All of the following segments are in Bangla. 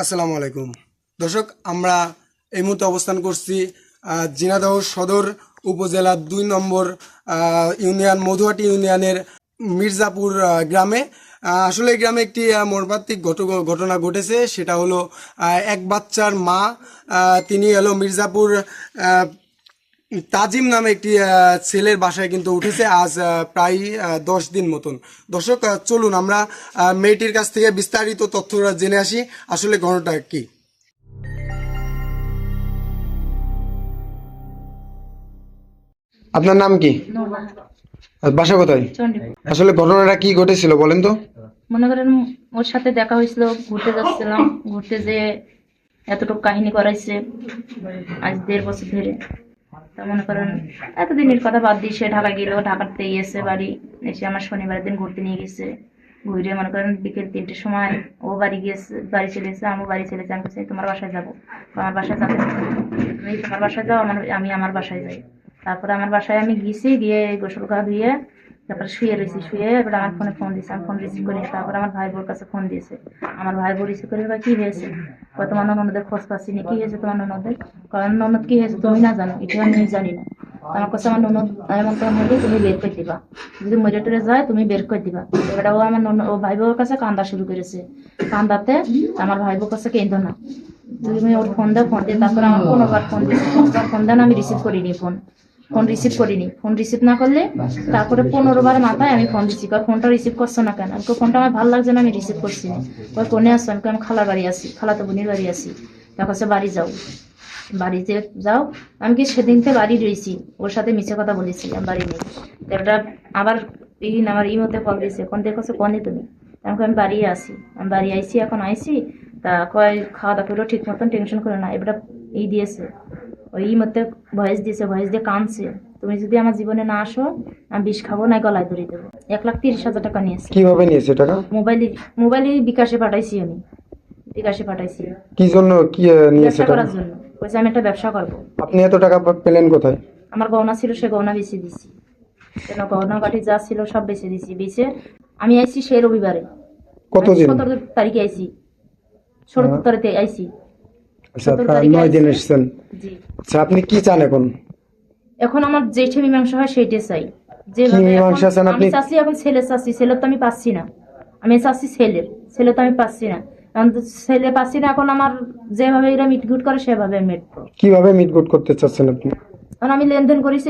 আসসালামু আলাইকুম। দর্শক, আমরা এই মুহূর্তে অবস্থান করছি জিনাদহ সদর উপজেলার দুই নম্বর ইউনিয়ন মধুয়াটি ইউনিয়নের মির্জাপুর গ্রামে। আসলে এই গ্রামে একটি মর্মাত্মিক ঘটনা ঘটেছে। সেটা হলো এক বাচ্চার মা তিনি হলো মির্জাপুর তাজিম নামে একটি ছেলের বাসায় কিন্তু উঠেছে আজ প্রায় দশ দিন মতন। দর্শক চলুন আমরা মেয়েটির কাছ থেকে বিস্তারিত তথ্যটা জেনে আসি। আসলে ঘটনাটা কি? আপনার নাম কি? বাসা কোথায়? আসলে ঘটনাটা কি ঘটেছিল বলেন তো? মনে করেন ওর সাথে দেখা হয়েছিল ঘুরতে যাচ্ছিলাম। ঘুরতে যে এতটুকু কাহিনী করাইছে আজ দেড় বছর ধরে। তা মনে করেন এতদিনের কথা বাদ দিয়ে সে ঢাকা ঢাকার ঢাকাতে এসে বাড়ি এসে আমার শনিবারের দিন ঘুরতে নিয়ে গেছে। ঘুরে মনে করেন বিকেল তিনটের সময় ও বাড়ি গিয়েছে বাড়ি চলে এসে আমি বাড়ি চলে আমি চাই তোমার বাসায় যাব? আমার বাসায় যাব তুমি তোমার বাসায় যাও আমার আমি আমার বাসায় যাই। তারপরে আমার বাসায় আমি গিয়েছি গিয়ে গোসল খাওয়া ধুয়ে তারপরে শুয়ে রয়েছি, শুয়ে এবার আমার ফোনে ফোন দিয়েছে আমি ফোন রিসিভ করি তারপর আমার ভাই বোর কাছে ফোন দিয়েছে। আমার ভাই বোর রিসিভ করে কি হয়েছে? তোমার ননদের খোঁজ পাচ্ছি না, কি হয়েছে তোমার ননদের? কারণ ননদ কি হয়েছে তুমি না জানো, এটা আমি জানি না। আমার কাছে আমার ননদ এমন তেমন হলে তুমি বের করে দিবা। যদি মরে টরে যায়, তুমি বের করে দিবা। এবার ও আমার ননদ ও ভাই বোর কাছে কান্দা শুরু করেছে। কান্দাতে আমার ভাই বোর কাছে কেন্দ্র না। তুমি ওর ফোন দাও ফোন দিয়ে তারপরে আমার ফোন দিয়েছে পনেরোবার ফোন দেন আমি রিসিভ করিনি ফোন ফোন রিসিভ করিনি। ফোন রিসিভ না করলে তারপরে পনেরো বার মাথায় আমি ফোন রিসিভ কয় ফোনটা রিসিভ করছ না কেন? আমি ফোনটা আমার ভালো লাগছে না, আমি রিসিভ করছি না। ওই কোনে আসছো আমি আমি খালার বাড়ি আসি খালাতো বোনের বাড়ি আসি তারপর বাড়ি যাও। বাড়িতে যাও। আমি কি সেদিনকে বাড়ি রয়েছি? ওর সাথে মিছে কথা বলেছি আমি বাড়ি নেই তো ওটা আবার এই আমার মধ্যে কল দিয়েছে। কোন দেখছ কোনে তুমি? আমি আমি বাড়ি আসি আমি বাড়ি আইছি, এখন আইছি। তা কয় খাওয়া দাওয়া করল ঠিক মতন টেনশন করে না। এবার এই দিয়েছে। ওই মধ্যে ভয়েস দিয়েছে ভয়েস দিয়ে কাঁদছে। তুমি যদি আমার জীবনে না আসো আমি বিষ খাব না গলায় ধরে দেবো। এক লাখ তিরিশ হাজার টাকা নিয়েছে। কীভাবে নিয়েছে টাকা? মোবাইলে মোবাইলে বিকাশে পাঠাইছি আমি। বিকাশে পাঠাইছি। কি জন্য কি নিয়েছে ব্যবসা টাকা? করার জন্য। বলছে আমি একটা ব্যবসা করব। আপনি এত টাকা পেলেন কোথায়? আমার গহনা ছিল সে গহনা বেছে দিছি। কেন গহনা কাঠি যা ছিল সব বেছে দিছি। বেছে আমি আইছি সেই রবিবারে। কতদিন? সতেরো তারিখে আইছি। সতেরো তারিখে আইছি। আচ্ছা সতেরো নয় দিন এসেছেন আচ্ছা আপনি কি চান এখন? এখন আমার যেটা মীমাংসা হয় সেইটাই চাই। যেভাবে মীমাংসা চান আমি আপনি? চাচ্ছি এখন ছেলে চাচ্ছি ছেলে তো আমি পাচ্ছি না। আমি চাচ্ছি ছেলের ছেলে তো আমি পাচ্ছি না। ছেলে পাচ্ছি না এখন আমার যেভাবে এরা মিটগুট করে সেভাবে আমি কীভাবে মিটগুট করতে চাচ্ছেন আপনি? কারণ আমি লেনদেন করেছি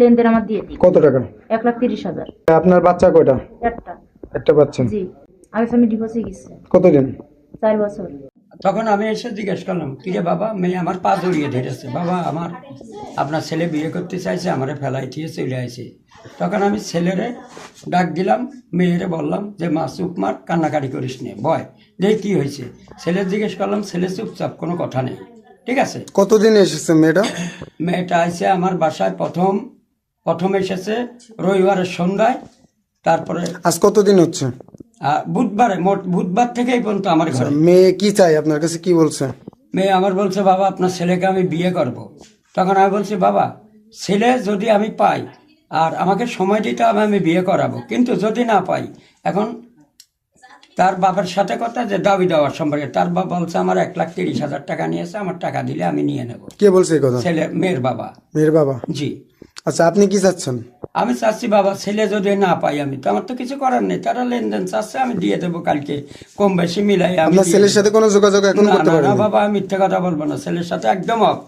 লেনদেন আমার দিয়ে দিই কত টাকা? এক লাখ তিরিশ হাজার। আপনার বাচ্চা কয়টা? একটা। একটা বাচ্চা। জি। আমি ডিভোর্সে গেছি। কতদিন? চার বছর। তখন আমি এসে জিজ্ঞেস করলাম কিরে বাবা মেয়ে আমার পা জড়িয়ে ধরেছে। বাবা আমার আপনার ছেলে বিয়ে করতে চাইছে আমারে ফেলাই দিয়ে চলে আসে তখন আমি ছেলেরে ডাক দিলাম মেয়েরে বললাম যে মা চুপ মার কান্নাকাটি করিস নে ভয় দেখ কি হয়েছে। ছেলে জিজ্ঞেস করলাম ছেলে চুপচাপ কোনো কথা নেই ঠিক আছে? কতদিন এসেছে মেয়েটা? মেয়েটা আইসে আমার বাসায় প্রথম প্রথম এসেছে রবিবারের সন্ধ্যায়। তারপরে আজ কতদিন হচ্ছে? বুধবারে মোট বুধবার থেকেই পর্যন্ত আমার ঘরে। মেয়ে কি চাই আপনার কাছে কি বলছে? মেয়ে আমার বলছে বাবা আপনার ছেলেকে আমি বিয়ে করব। তখন আমি বলছি বাবা ছেলে যদি আমি পাই আর আমাকে সময় দিতে হবে আমি বিয়ে করাবো। কিন্তু যদি না পাই এখন তার বাবার সাথে কথা যে দাবি দেওয়ার সম্পর্কে তার বাবা বলছে আমার এক লাখ তিরিশ হাজার টাকা নিয়েছে আমার টাকা দিলে আমি নিয়ে নেব। কে বলছে এই কথা? ছেলে মেয়ের বাবা। মেয়ের বাবা? জি। আচ্ছা আপনি কি চাচ্ছেন? আমি চাচ্ছি বাবা ছেলে যদি না পাই আমি। তো আমার তো কিছু করার নেই। তারা লেনদেন চাচ্ছে আমি দিয়ে দেবো কালকে। কম বেশি মিলাই আমি আপনার ছেলের সাথে কোনো যোগাযোগ এখন করতে না বাবা আমি মিথ্যে কথা বলব না। ছেলের সাথে একদম অফ।